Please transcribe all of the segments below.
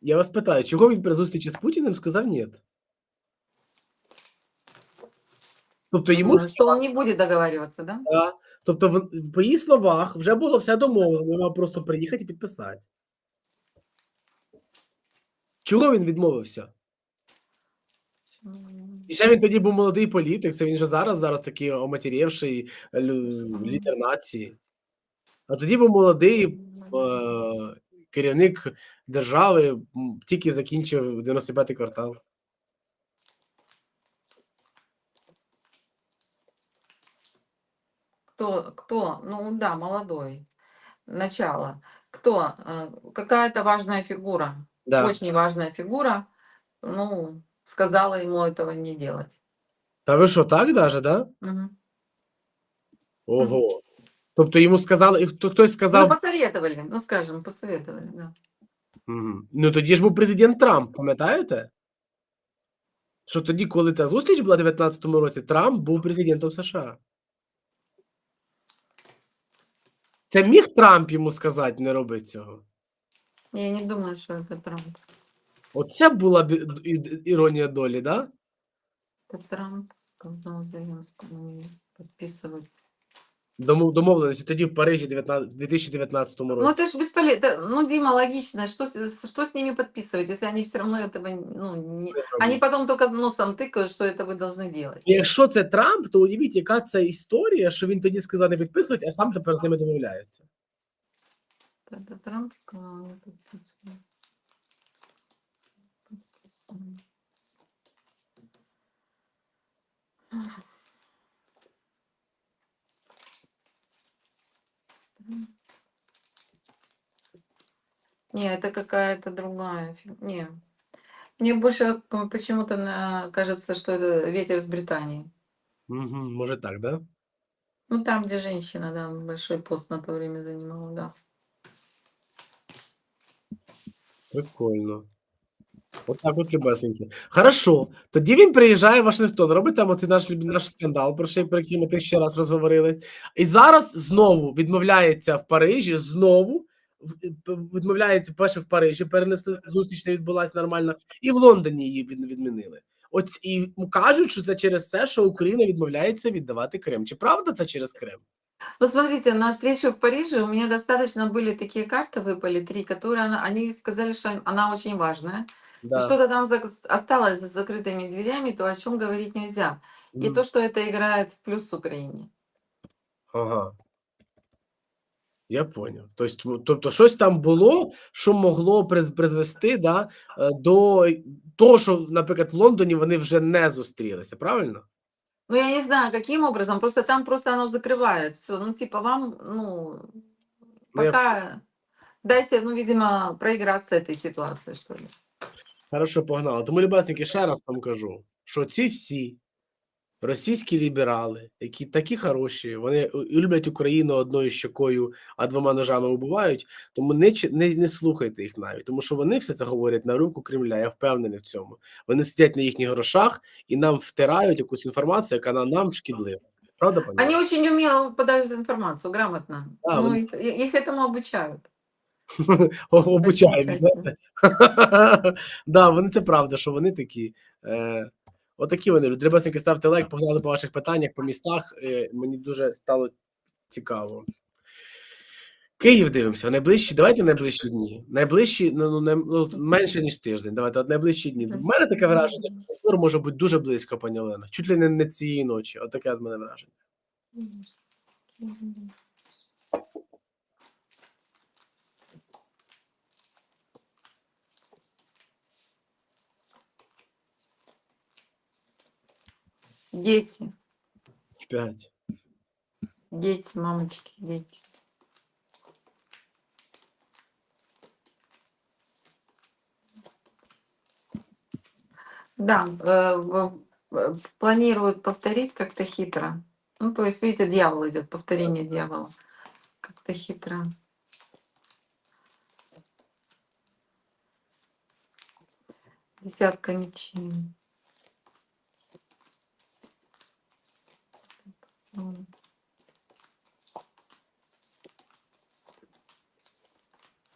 Я вас питаю, чого він при зустрічі з Путіним сказав ні? Тобто йому Что он не будет договариваться, да? Да. Тобто, в, по її словах вже було все домовлено, він мав просто приїхати і підписати. Чого він відмовився? І ще він тоді був молодий політик, це він же зараз, зараз такий оматірєвший лю- лідер нації. А тоді був молодий е, керівник держави, м, тільки закінчив 95-й квартал. Кто, кто? Ну да, молодой. Начало. Кто? Э, Какая-то важная фигура. Да. Очень важная фигура. Ну, сказала ему этого не делать. Та ви що, так даже, да? Мгм. Ого. Тобто йому сказали, і хто- хтось Ну, сказав, посоветовали, ну, скажем, посоветовали, да. Мгм. Ну тоді ж був президент Трамп, пам'ятаєте? Що тоді, коли та зустріч була в 19-му році, Трамп був президентом США. Це міг Трамп йому сказати, не роби цього. Я не думаю, что это Трамп. Оце була б і- і- іронія долі, да? Это Трамп сказал Зеленскому не подписывать. Домов- Домовленості тоді в Парижі 19, в 2019 Ну, році. это же бесполезно. Ну, Дима, логично. Что, с- что с ними подписывать, если они все равно этого ну, не... Они потом только носом тыкают, что это вы должны делать. Якщо це Трамп, то уявіть, яка це історія, що він тоді сказав не підписувати, а сам тепер з ними домовляється. Это Трамп сказал не подписывать. Подписывать. Не, это какая-то другая. Не. Мне больше почему-то кажется, что это ветер с Британии. Угу, може так, да? Ну, там, где женщина, да, большой пост на то время занимала, да. Прикольно. От так от любесенькі. Хорошо. Тоді він приїжджає в Вашингтон, робить там оцей наш, люб- наш скандал, про що про який ми тисячі раз розговорили. І зараз знову відмовляється в Парижі, знову в- п- відмовляється перше в Парижі, перенесли зустріч, не відбулася нормально, і в Лондоні її від- відмінили. От і кажуть, що це через це, що Україна відмовляється віддавати Крим. Чи правда це через Крим? Ну, смотрите, на встречу в Париже у меня достаточно были такие карты, выпали три, которые она, они сказали, что она очень важная. И Да. Что-то там зак- осталось за закрытыми дверями, то о чем говорить нельзя. И Мгм. то, что это играет в плюс Украине. Ага. Я поняв. Тобто, тобто, щось там було, що могло приз- призвести да, е, до того, що, наприклад, в Лондоні вони вже не зустрілися, правильно? Ну, я не знаю, каким образом, просто там просто оно закрывает все. Ну, типа, вам, ну, Ну, я- пока дайте, ну, видимо, проиграться этой ситуации, что ли. Хорошо, погнали. Тому, любесники, ще раз вам кажу, що ці всі російські ліберали, які такі хороші, вони люблять Україну одною щокою, а двома ножами убивають, тому не, не, не слухайте їх навіть, тому що вони все це говорять на руку Кремля, я впевнений в цьому. Вони сидять на їхніх грошах і нам втирають якусь інформацію, яка на- нам шкідлива. Правда, пані? Они очень умело подают информацию, грамотно. Да, ну, вот. их, их этому обучают. Обучають. Да, вони це правда, що вони такі. Е, отакі вони. люди. Дрібесники, ставте лайк, погнали по ваших питаннях, по містах. Е, мені дуже стало цікаво. Київ дивимося, найближчі, давайте найближчі дні. Найближчі, ну, ну, не, ну менше, ніж тиждень. Давайте, от найближчі дні. У мене таке враження, що може бути дуже близько, пані Олена. Чуть ли не, не цієї ночі. Отаке от мене враження. Дети, П'ять. дети, мамочки, дети. Да, э, планируют повторить как-то хитро. Ну, то есть, видите, дьявол идет, повторение дьявола. Как-то хитро. Десятка мечей. М.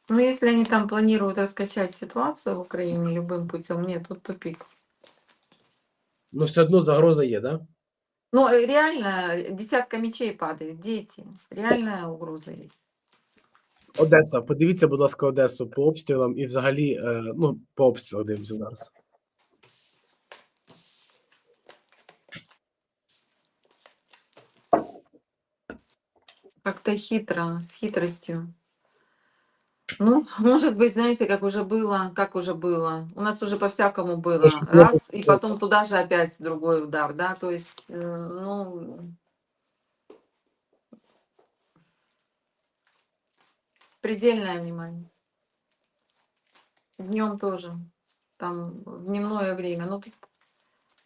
Ну, если они там планируют раскачать ситуацию в Украине любым путем, нет, тут тупик. Ну, все одно загроза є, да? Ну, э, реально, десятка мечей падает, дети. Реальная угроза есть. Одеса. Подивіться, будь ласка, Одесу по обстрілам і взагалі, е, ну, по обстрілам дивимося зараз. Как-то хитро, с хитростью. Ну, может быть, знаете, как уже было, как уже было. У нас уже по-всякому было. Раз, и потом туда же опять другой удар, да, то есть, э, ну... Предельное внимание. Днем тоже. Там в дневное время. Ну, тут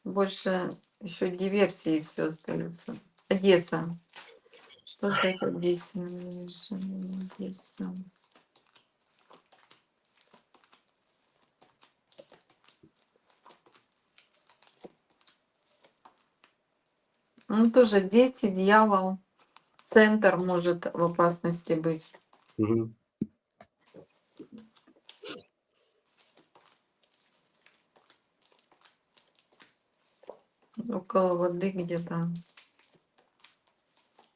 больше еще диверсии все остаются. Одесса. Одессе? Одесса. Ну, тоже дети, дьявол, центр может в опасности быть. Угу. Около воды где-то.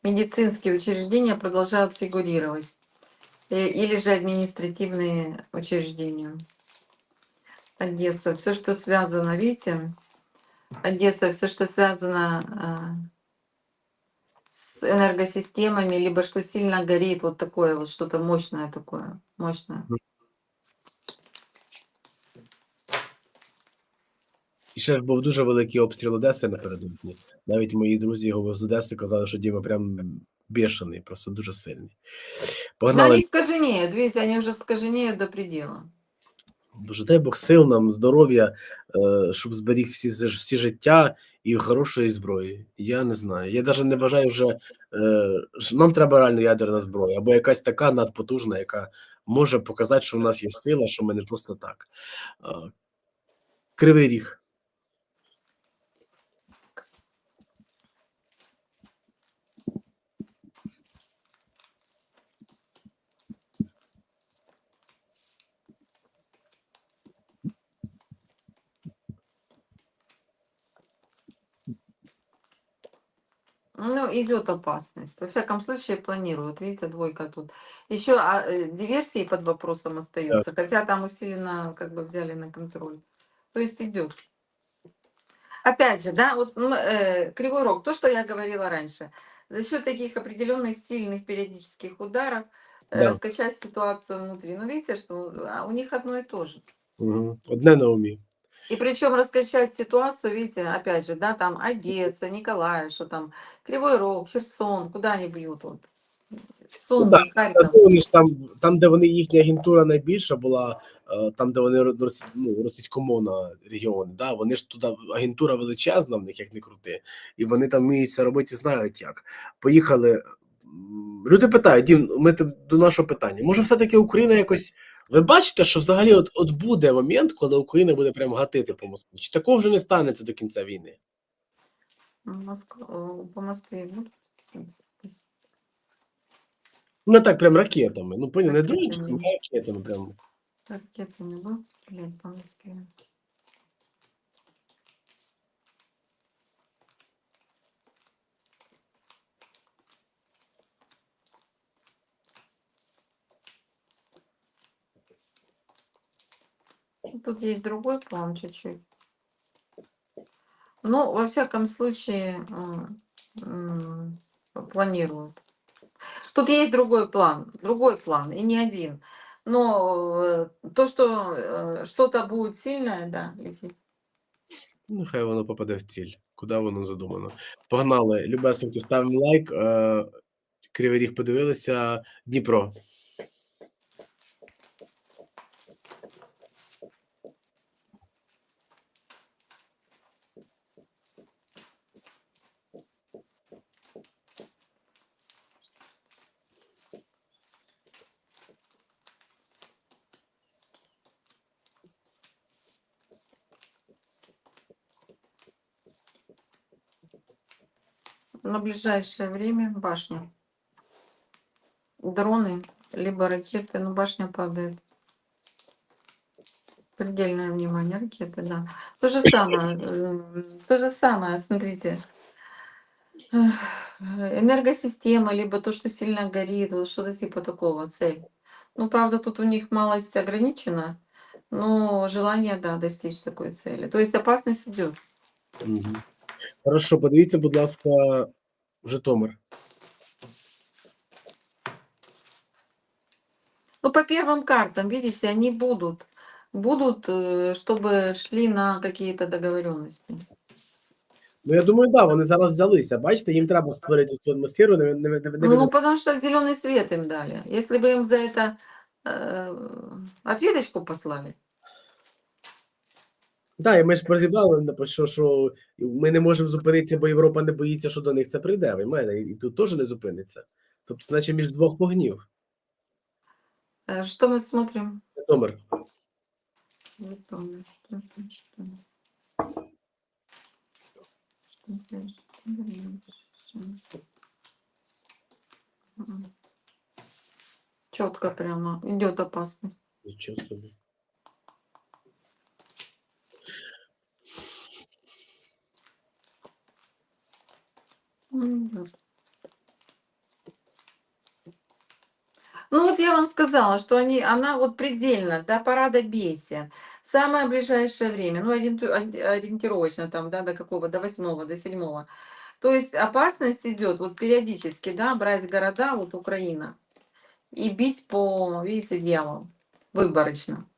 Медицинские учреждения продолжают фигурировать. Э, Или же административные учреждения. Одесса. Все, что связано, видите? Одесса, все, что связано а, с энергосистемами, либо что сильно горит, вот такое вот что-то мощное такое, мощное. І ще був дуже великий обстріл Одеси напередодні. Навіть мої друзі його з Одеси казали, що Діма прям бешений, просто дуже сильний. Погнали. они скаженеют, видите, они уже скаженеют до предела. Боже, дай Бог сил нам, здоров'я, е, щоб зберіг всі, всі життя і хорошої зброї. Я не знаю. Я навіть не бажаю вже. Е, нам треба реально ядерна зброя, або якась така надпотужна, яка може показати, що в нас є сила, що ми не просто так. Е, Кривий ріг. Ну, идет опасность. Во всяком случае, планируют. Видите, двойка тут. Еще а, э, диверсии под вопросом остаются, хотя там усиленно как бы взяли на контроль. То есть идет. Опять же, да, вот э, кривой рог, то, что я говорила раньше. За счет таких определенных сильных периодических ударов э, Да. раскачать ситуацию внутри. Ну, видите, что а, у них одно и то же. Угу. Одне на умі. И причем раскачать ситуацию, видите, опять же, да, там Одесса, Николаев, что там, Кривой Рог, Херсон, куда они бьют? Вот. Сумы, Ну да, там, там, де вони їхня агентура найбільша була, е, там, де вони ну, російськомовна регіони, да, вони ж туди агентура величезна в них, як не крути, і вони там вміють це робити, знають як. Поїхали. Люди питають, Дім, ми до нашого питання. Може, все-таки Україна якось. Ви бачите, що взагалі от, от буде момент, коли Україна буде прям гатити по Москві? Чи такого вже не станеться до кінця війни? Москва, по Москві будуть Ну, не так прям ракетами. Ну, поняли, не дрончиками, а ракетами прям. Ракетами будуть стріляти по Москве? Тут есть другой план чуть-чуть. Ну, во всяком случае, планируют. Тут есть другой план, другой план, и не один. Но э, то, что э, что-то будет сильное, да, летит. Ну, хай воно попаде в ціль. Куди воно задумано? Погнали. Любесеньки, ставимо лайк. Е, Кривий ріг подивилися. Дніпро. На ближайшее время башня. Дроны либо ракеты, ну башня падает. Предельное внимание, ракеты, да. То же самое, э, то же самое, смотрите. Энергосистема, либо то, что сильно горит, вот что-то типа такого, цель. Ну, правда, тут у них малость ограничена, но желание, да, достичь такой цели. То есть опасность идет. Хорошо, будь ласка, Житомир. Ну, по первым картам, видите, они будут, будут, э, чтобы шли на какие-то договоренности. Ну, я думаю, да, вони зараз взялися. Бачите, їм треба створити цю атмосферу. Не, не, не, не, Ну, потому что зеленый свет им дали. Если бы им за это э, ответочку послали, Так, і ми ж розібрали, наприклад, що, що ми не можемо зупинитися, бо Європа не боїться, що до них це прийде. Ви мене, і тут теж не зупиниться. Тобто, значить, між двох вогнів. э, что мы смотрим? Житомир. Четко прямо идет опасность. Нічого собі. Ну вот я вам сказала, что они, она вот предельно до парада бейся в самое ближайшее время, ну ориентировочно там, да, до какого, до восьмого, до седьмого. То есть опасность идет вот периодически, да, брать города, вот Украина, и бить по, видите, делу, выборочно.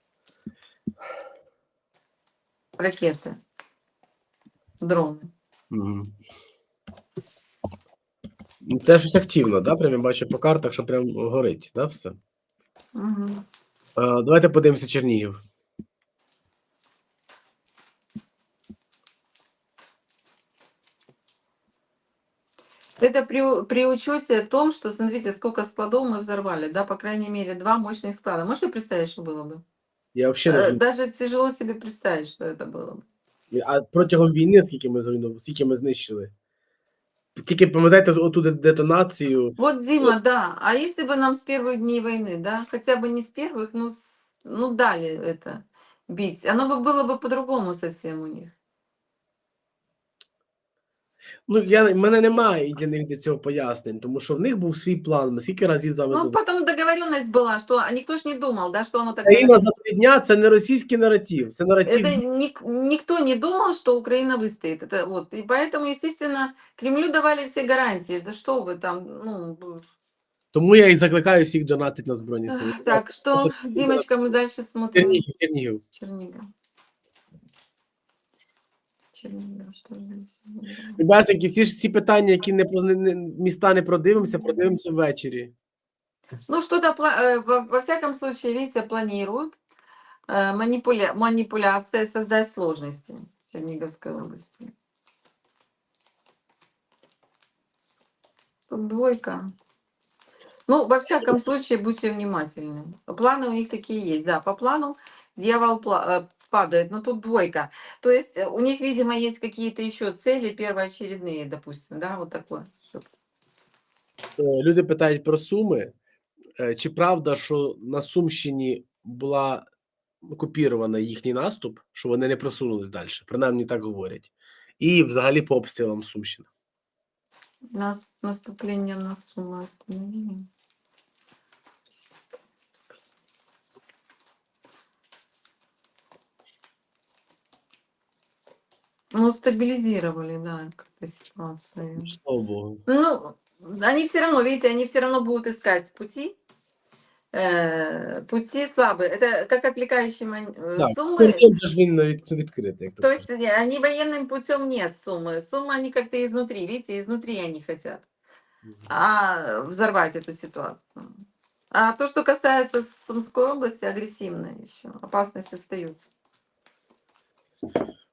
Ракеты, дроны. Мгм. Ну, Це щось активно, да? Прям я бачу по картах, що прям горить, да, все? Мгм. А, давайте подивимося Чернігів. Это при, у- при учете о том, что, смотрите, сколько складов мы взорвали, да, по крайней мере, два мощных склада. Можете представить, что было бы? Я взагалі не Э, знаю. Даже тяжело себе представить, что это было бы. А протягом війни, скільки ми зруйнували, скільки ми знищили? Тільки пам'ятаєте оту де- детонацію. Вот, Дима, да, а если бы нам с первых дней войны, да, хотя бы не с первых, ну, с- ну дали это бить, оно бы было бы по-другому совсем у них. Ну, я, в мене немає для них для цього пояснень, тому що в них був свій план. Ми скільки разів з вами Ну, говорили. потом договоренность была, что а никто ж не думал, да, что оно так Країна будет. за три дня це не російський наратив, це наратив. Это ник- никто не думал, что Украина выстоит. Это вот. И поэтому, естественно, Кремлю давали все гарантии. Да что вы там, ну, б- Тому я і закликаю всіх донатити на збройні сили. Ах, Так, что, Димочка, мы дальше смотрим. Чернігів, Чернігів. Чернигов. Чернигов, что дальше? Любесенькі, всі ж ці питання, які не, позна- не міста не продивимося, продивимося ввечері. Ну, что-то, пла- э, во, во всяком случае, видите, планируют э, манипуля- манипуляция, создать сложности в Черниговской области. Тут двойка. Ну, во всяком случае, будьте внимательны. Планы у них такие есть. Да, по плану дьявол пла- э, падает, но тут двойка. То есть э, у них, видимо, есть какие-то еще цели первоочередные, допустим, да, вот такое. что-то. Е, Люди питають про Суми. Е, Чи правда, що на Сумщині була окупірована їхній наступ, що вони не просунулись далі? Принаймні так говорять. І взагалі по обстрілам Сумщини. Нас, наступление на Сумы остановили. Ну, стабилизировали, да, как-то ситуацию. Слава Богу. Ну, они все равно, видите, они все равно будут искать пути. Э, пути слабые. Это как отвлекающие ман- э, Так, суммы. кордон же ж він від, відкритий. Як то То кажуть. есть э, они военным путем нет суммы. Суммы они как-то изнутри, видите, изнутри они хотят Мгм. а, взорвать эту ситуацию. А то, что касается Сумской области, агрессивная еще, опасность остается.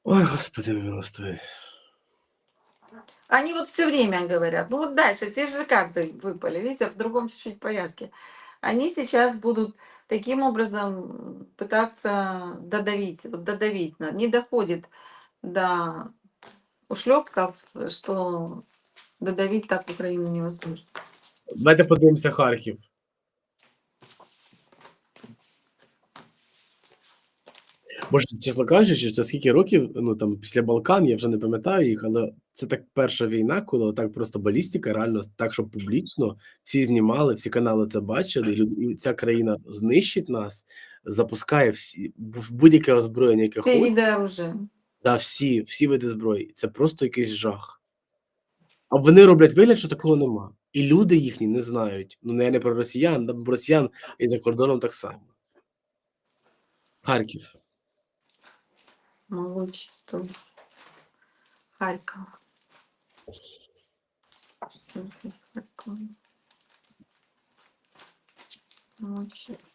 Ой, господи, милостивий. Они вот все время говорят, ну вот дальше, те же карты выпали, видите, в другом чуть-чуть порядке. Они сейчас будут таким образом пытаться додавить, вот додавить, не доходит до ушлепков, что додавить так Украину невозможно. Давайте подивимося Харків. Боже, чесно кажучи, це скільки років, ну там після Балкан, я вже не пам'ятаю їх, але це так перша війна, коли так просто балістика, реально так, щоб публічно всі знімали, всі канали це бачили, і, люд- і ця країна знищить нас, запускає всі будь-яке озброєння, яке хоче. виды оружия. Да, всі, всі види зброї. Це просто якийсь жах. А вони роблять вигляд, що такого нема. І люди їхні не знають. Ну, не я не про росіян, там про росіян і за кордоном так само. Харків. Могущество. Харьков. Что это Харьков? Могущество.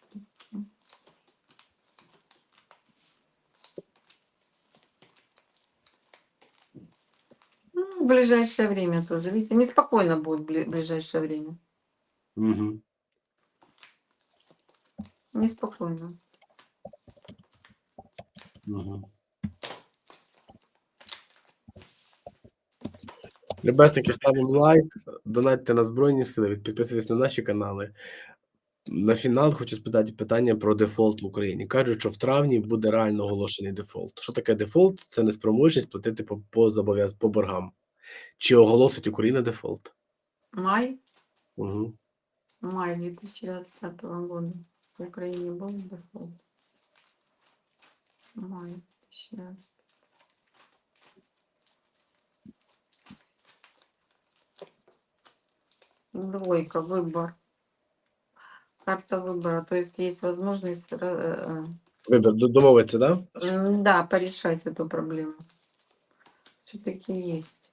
Ну, в ближайшее время тоже. Видите, неспокойно будет в бли- ближайшее время. Угу. Неспокойно. Угу. Любесники, ставимо лайк, донатьте на Збройні Сили, підписуйтесь на наші канали. На фінал хочу спитати питання про дефолт в Україні. Кажуть, що в травні буде реально оголошений дефолт. Що таке дефолт? Це неспроможність платити по, по зобов'яз по боргам. Чи оголосить Україна дефолт? Май. Угу. Май 2025 года в Украине был дефолт. Май 2025. Двойка, выбор. Карта выбора. То есть есть возможность ра- Вибір д- домовиться, да? э, м, да, порешать эту проблему. Все-таки есть.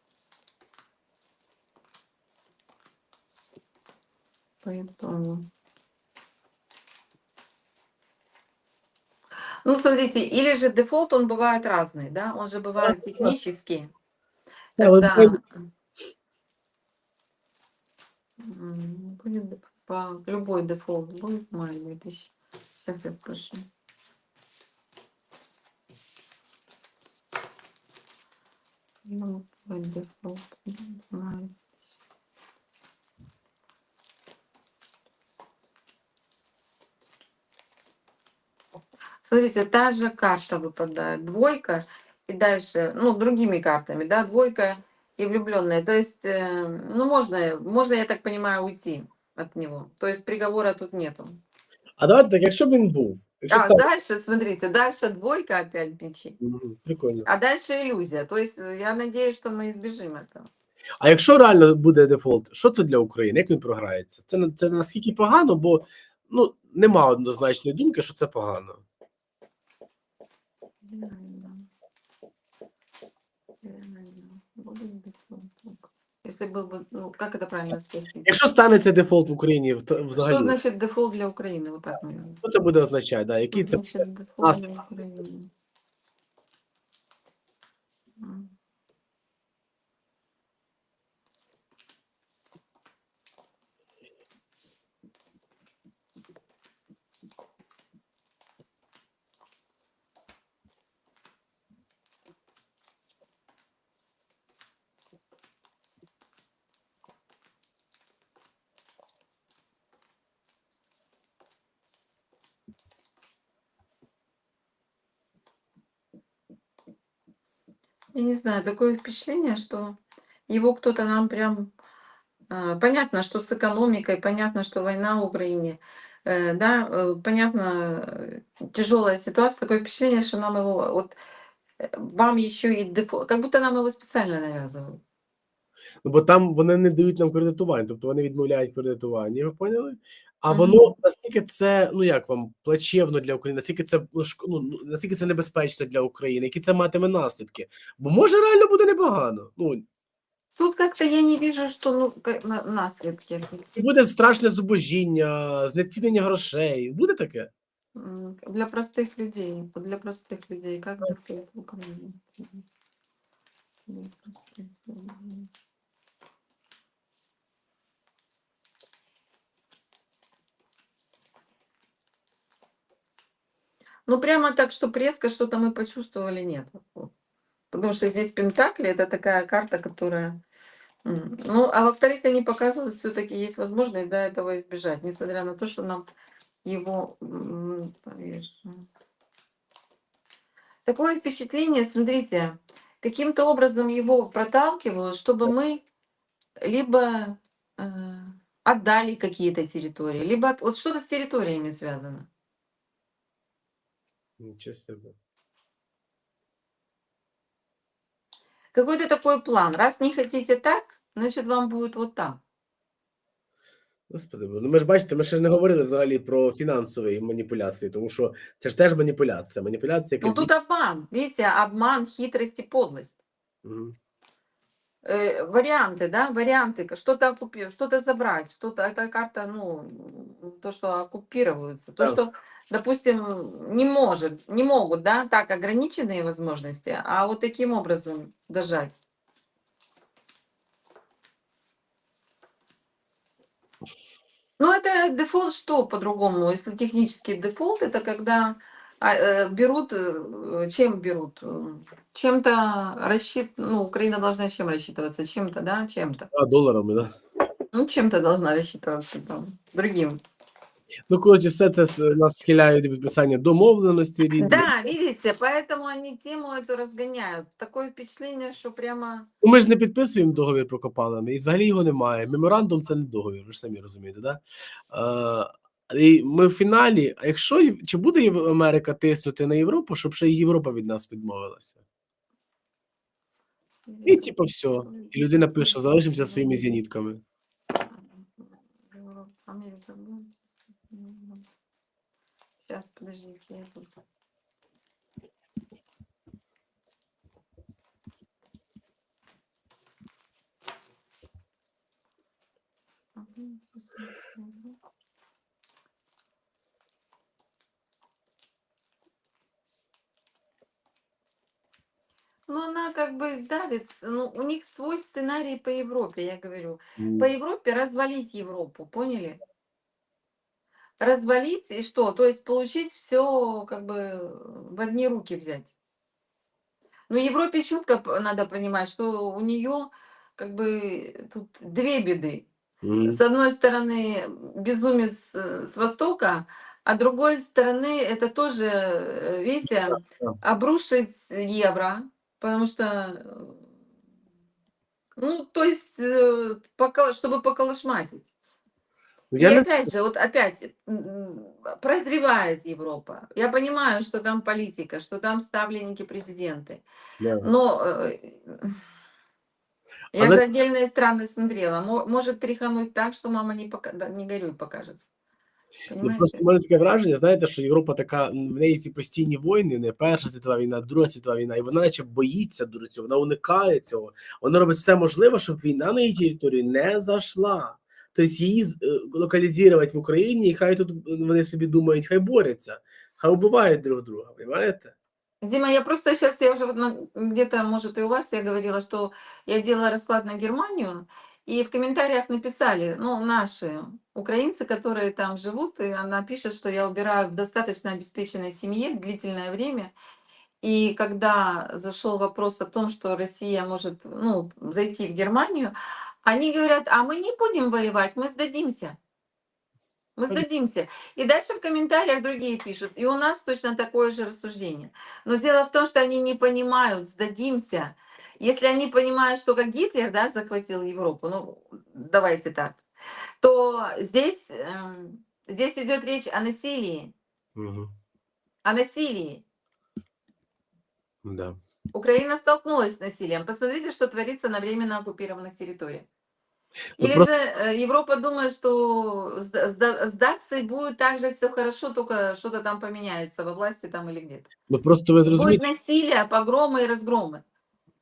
Поэтому. Ну, смотрите, или же дефолт, он бывает разный, да? Он же бывает технический. Да, вот Когда будет по- любой дефолт будет май 2000. Сейчас я спрошу. Любой дефолт будет май. Смотрите, та же карта выпадает, двойка, и дальше, ну, другими картами, да, двойка и влюбленная. То есть, э, ну, можно, можно, я так понимаю, уйти от него. То есть приговора тут нету. А давайте так, якщо б він був. Якщо А став... дальше, смотрите, дальше двойка опять мечей, Мгм, Прикольно. а дальше иллюзия. То есть э, я надеюсь, что мы избежим этого. А якщо реально буде дефолт, що це для України? Як він програється? Це, на- це наскільки погано, бо ну, нема однозначної думки, що це погано. Реально. Реально. Будет дефолт. Если был бы, ну, как это правильно сказать? Якщо станеться дефолт в Україні в- Что взагалі, значит дефолт для Украины? Вот так, наверное. що це буде означати? Да? Який це Значит, дефолт нас- для Украины. Я не знаю, такое впечатление, что его кто-то нам прям... а, Понятно, что с экономикой, понятно, что война в Украине, э, да, э, понятно, тяжелая ситуация, такое впечатление, что нам его, вот э, вам еще и дефолт, как будто нам его специально навязывают. Ну, бо там вони не дають нам кредитування, тобто вони відмовляють кредитування, ви поняли? А Мгм. воно наскільки це, ну як вам, плачевно для України, наскільки це ну, шк- ну, ну, наскільки це небезпечно для України, які це матиме наслідки? Бо може реально буде непогано. Ну Тут как-то я не вижу, что ну, ка- на- наслідки. і буде страшне зубожіння, знецінення грошей. Буде таке? М, Для простых людей, вот для простых людей, как дефолт в Украине. Для простых людей. Ну, прямо так, что резко что-то мы почувствовали, нет. Потому что здесь Пентакли это такая карта, которая... Ну, а во-вторых, они показывают, все-таки есть возможность да, этого избежать, несмотря на то, что нам его. Такое впечатление, смотрите, каким-то образом его проталкивают, чтобы мы либо э, отдали какие-то территории, либо от- вот что-то с территориями связано. Нічого себе. Какой-то такой план. Раз не хотите так, значит вам будет вот так. Господи, ну ми ж бачите, ми ще ж не говорили взагалі про фінансові маніпуляції, тому що це ж теж маніпуляція. Маніпуляція, яка Ну тут обман, видите, обман, хитрость и подлость. Мгм. Э, варианты, да, варианты, к- что-то оккупировать, что-то забрать, что-то, это карта, ну, то, что оккупируется, то, Да. что, допустим, не может, не могут, да, так ограниченные возможности, а вот таким образом дожать. Ну, это дефолт что по-другому? Если технический дефолт, это когда а, э, берут, э, чем берут? Чем-то рассчит... Ну, Украина должна чем рассчитываться? Чем-то, да? Чем-то. А, доларами, да? Ну, чем-то должна рассчитываться там, другим. Ну, коротше, все це нас схиляє до підписання домовленості різні. Да, видите, поэтому они тему эту разгоняют. Такое впечатление, что прямо... Ну, ми ж не підписуємо договір про копалини, і взагалі його немає. Меморандум це не договір, ви ж самі розумієте, да? Е, і ми в фіналі, а якщо чи буде Америка тиснути на Європу, щоб ще й Європа від нас відмовилася? І типу все. І людина пише: залишимося своїми зенітками. Америка? Сейчас, подождите, я тут... Ну, она как бы давит, ну, у них свой сценарий по Европе, я говорю. М, По Европе развалить Европу, поняли? Развалить и что? То есть получить все как бы в одни руки взять. Но Европе четко п- надо понимать, что у нее как бы тут две беды. м. С одной стороны безумец э, с Востока, а другой стороны это тоже, э, видите, обрушить евро, потому что, э, ну, то есть, чтобы поколошматить. Ну, И Я не опять же, вот опять м, прозревает Европа. Я понимаю, что там политика, что там ставленники президенты. знаю. Но э, я Она- же отдельные страны смотрела. Мо- Может тряхануть так, что мама не, пока... да, не горюй покажется. Ну, Понимаете? просто в мене таке враження, знаєте, що Європа така, м, в неї ці постійні війни, не Перша світова війна, Друга світова війна, і вона наче боїться дуже цього, вона уникає цього. Вона робить все можливе, щоб війна на її території не зайшла. Тобто її з- е, локалізувати в Україні, і хай тут е, вони собі думають, хай борються, хай убивають друг друга, розумієте? Дима, я просто сейчас, я уже вот на- где-то, может, и у вас я говорила, что я делала расклад на Германию, и в комментариях написали, ну, наши украинцы, которые там живут, и она пишет, что я убираю в достаточно обеспеченной семье длительное время, и когда зашел вопрос о том, что Россия может, ну, зайти в Германию, они говорят, а мы не будем воевать, мы сдадимся. Мы сдадимся. И дальше в комментариях другие пишут. И у нас точно такое же рассуждение. Но дело в том, что они не понимают, сдадимся. Если они понимают, что как Гитлер да, захватил Европу, ну давайте так, то здесь, эм, здесь идет речь о насилии. Угу. О насилии. Да. Украина столкнулась с насилием. Посмотрите, что творится на временно оккупированных территориях. Ну, Или просто- же э, Европа думает, что сда- сда- сдастся и будет так же все хорошо, только что-то там поменяется во власти там или где-то. Ну просто ви Будет зрозумієте, насилие, погромы и разгромы.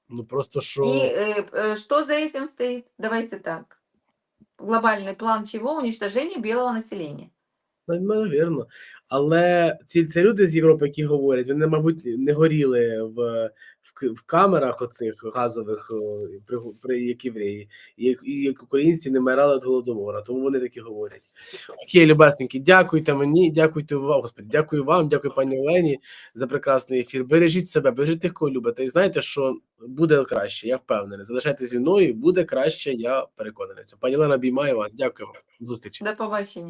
ну просто що. И э, э, что за этим стоит? Давайте так. Глобальный план чего? Уничтожение белого населения. Навірно. Але ці, ці люди з Європи, які говорять, вони, мабуть, не горіли в, в, камерах оцих газових, при, при як і, і українці не вмирали від голодомора, тому вони такі говорять. Окей, любесненькі, дякуйте мені, дякуйте вам, Господи, дякую вам, дякую пані Олені за прекрасний ефір. Бережіть себе, бережіть тих, кого любите. І знаєте, що буде краще, я впевнений. Залишайтеся зі мною, буде краще, я переконаний. Пані Олена, обіймаю вас. Дякую вам. Зустрічі. До побачення.